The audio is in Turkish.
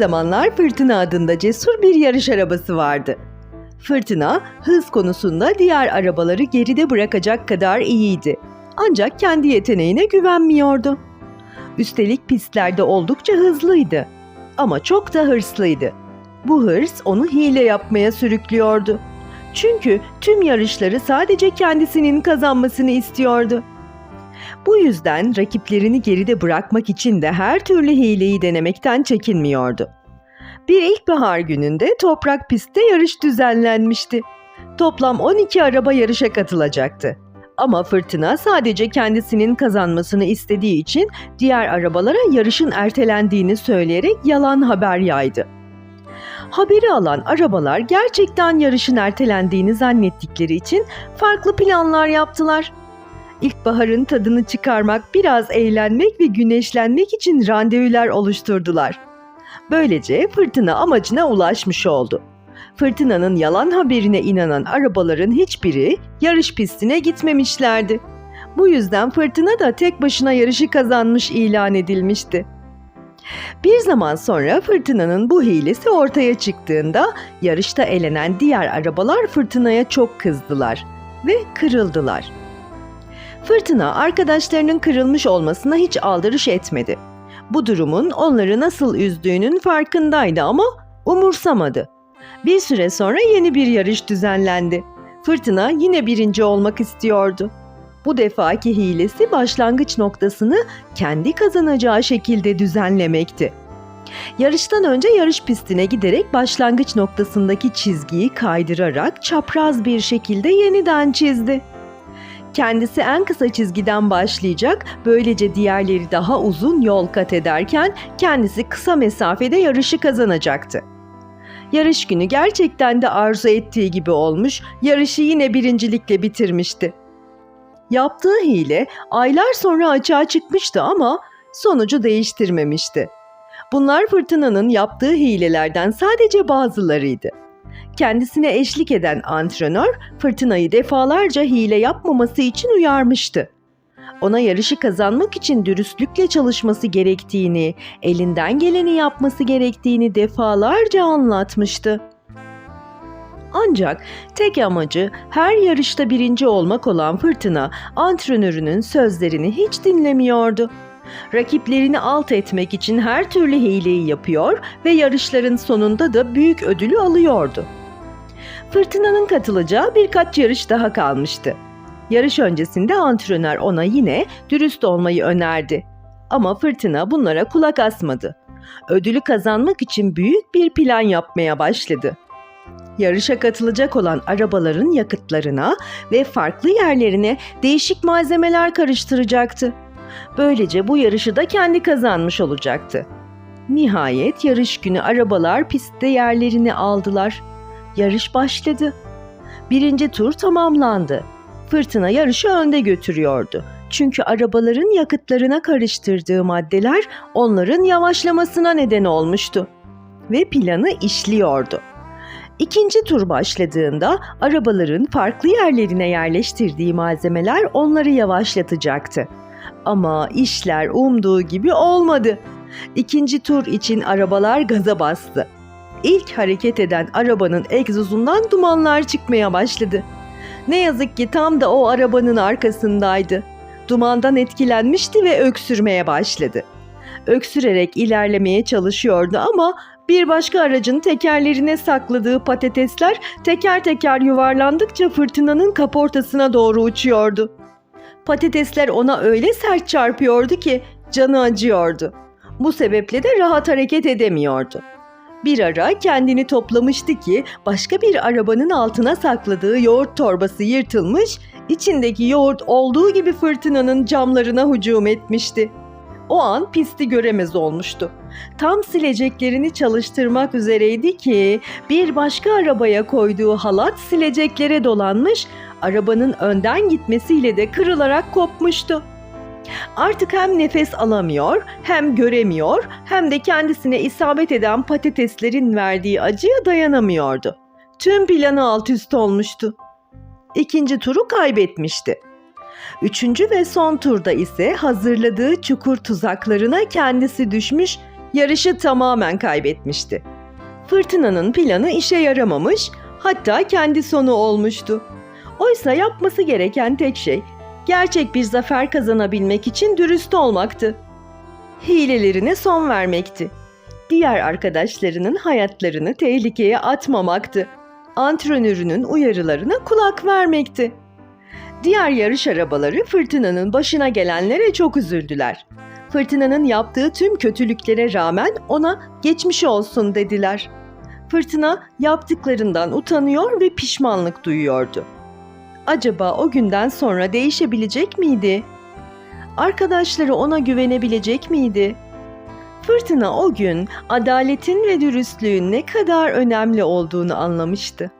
zamanlar Fırtına adında cesur bir yarış arabası vardı. Fırtına hız konusunda diğer arabaları geride bırakacak kadar iyiydi. Ancak kendi yeteneğine güvenmiyordu. Üstelik pistlerde oldukça hızlıydı. Ama çok da hırslıydı. Bu hırs onu hile yapmaya sürüklüyordu. Çünkü tüm yarışları sadece kendisinin kazanmasını istiyordu. Bu yüzden rakiplerini geride bırakmak için de her türlü hileyi denemekten çekinmiyordu. Bir ilkbahar gününde toprak pistte yarış düzenlenmişti. Toplam 12 araba yarışa katılacaktı. Ama fırtına sadece kendisinin kazanmasını istediği için diğer arabalara yarışın ertelendiğini söyleyerek yalan haber yaydı. Haberi alan arabalar gerçekten yarışın ertelendiğini zannettikleri için farklı planlar yaptılar. İlkbaharın tadını çıkarmak, biraz eğlenmek ve güneşlenmek için randevular oluşturdular. Böylece fırtına amacına ulaşmış oldu. Fırtınanın yalan haberine inanan arabaların hiçbiri yarış pistine gitmemişlerdi. Bu yüzden fırtına da tek başına yarışı kazanmış ilan edilmişti. Bir zaman sonra fırtınanın bu hilesi ortaya çıktığında yarışta elenen diğer arabalar fırtınaya çok kızdılar ve kırıldılar. Fırtına arkadaşlarının kırılmış olmasına hiç aldırış etmedi. Bu durumun onları nasıl üzdüğünün farkındaydı ama umursamadı. Bir süre sonra yeni bir yarış düzenlendi. Fırtına yine birinci olmak istiyordu. Bu defaki hilesi başlangıç noktasını kendi kazanacağı şekilde düzenlemekti. Yarıştan önce yarış pistine giderek başlangıç noktasındaki çizgiyi kaydırarak çapraz bir şekilde yeniden çizdi. Kendisi en kısa çizgiden başlayacak, böylece diğerleri daha uzun yol kat ederken kendisi kısa mesafede yarışı kazanacaktı. Yarış günü gerçekten de arzu ettiği gibi olmuş, yarışı yine birincilikle bitirmişti. Yaptığı hile aylar sonra açığa çıkmıştı ama sonucu değiştirmemişti. Bunlar fırtınanın yaptığı hilelerden sadece bazılarıydı. Kendisine eşlik eden antrenör fırtınayı defalarca hile yapmaması için uyarmıştı. Ona yarışı kazanmak için dürüstlükle çalışması gerektiğini, elinden geleni yapması gerektiğini defalarca anlatmıştı. Ancak tek amacı her yarışta birinci olmak olan Fırtına, antrenörünün sözlerini hiç dinlemiyordu. Rakiplerini alt etmek için her türlü hileyi yapıyor ve yarışların sonunda da büyük ödülü alıyordu. Fırtınanın katılacağı birkaç yarış daha kalmıştı. Yarış öncesinde antrenör ona yine dürüst olmayı önerdi. Ama Fırtına bunlara kulak asmadı. Ödülü kazanmak için büyük bir plan yapmaya başladı. Yarışa katılacak olan arabaların yakıtlarına ve farklı yerlerine değişik malzemeler karıştıracaktı. Böylece bu yarışı da kendi kazanmış olacaktı. Nihayet yarış günü arabalar pistte yerlerini aldılar. Yarış başladı. Birinci tur tamamlandı. Fırtına yarışı önde götürüyordu. Çünkü arabaların yakıtlarına karıştırdığı maddeler onların yavaşlamasına neden olmuştu ve planı işliyordu. İkinci tur başladığında arabaların farklı yerlerine yerleştirdiği malzemeler onları yavaşlatacaktı. Ama işler umduğu gibi olmadı. İkinci tur için arabalar gaza bastı. İlk hareket eden arabanın egzozundan dumanlar çıkmaya başladı. Ne yazık ki tam da o arabanın arkasındaydı. Dumandan etkilenmişti ve öksürmeye başladı. Öksürerek ilerlemeye çalışıyordu ama bir başka aracın tekerlerine sakladığı patatesler teker teker yuvarlandıkça fırtınanın kaportasına doğru uçuyordu. Patatesler ona öyle sert çarpıyordu ki canı acıyordu. Bu sebeple de rahat hareket edemiyordu. Bir ara kendini toplamıştı ki başka bir arabanın altına sakladığı yoğurt torbası yırtılmış, içindeki yoğurt olduğu gibi fırtınanın camlarına hücum etmişti. O an pisti göremez olmuştu. Tam sileceklerini çalıştırmak üzereydi ki bir başka arabaya koyduğu halat sileceklere dolanmış, arabanın önden gitmesiyle de kırılarak kopmuştu. Artık hem nefes alamıyor, hem göremiyor, hem de kendisine isabet eden patateslerin verdiği acıya dayanamıyordu. Tüm planı alt üst olmuştu. İkinci turu kaybetmişti. Üçüncü ve son turda ise hazırladığı çukur tuzaklarına kendisi düşmüş, yarışı tamamen kaybetmişti. Fırtınanın planı işe yaramamış, hatta kendi sonu olmuştu. Oysa yapması gereken tek şey gerçek bir zafer kazanabilmek için dürüst olmaktı. Hilelerine son vermekti. Diğer arkadaşlarının hayatlarını tehlikeye atmamaktı. Antrenörünün uyarılarına kulak vermekti. Diğer yarış arabaları fırtınanın başına gelenlere çok üzüldüler. Fırtınanın yaptığı tüm kötülüklere rağmen ona geçmiş olsun dediler. Fırtına yaptıklarından utanıyor ve pişmanlık duyuyordu. Acaba o günden sonra değişebilecek miydi? Arkadaşları ona güvenebilecek miydi? Fırtına o gün adaletin ve dürüstlüğün ne kadar önemli olduğunu anlamıştı.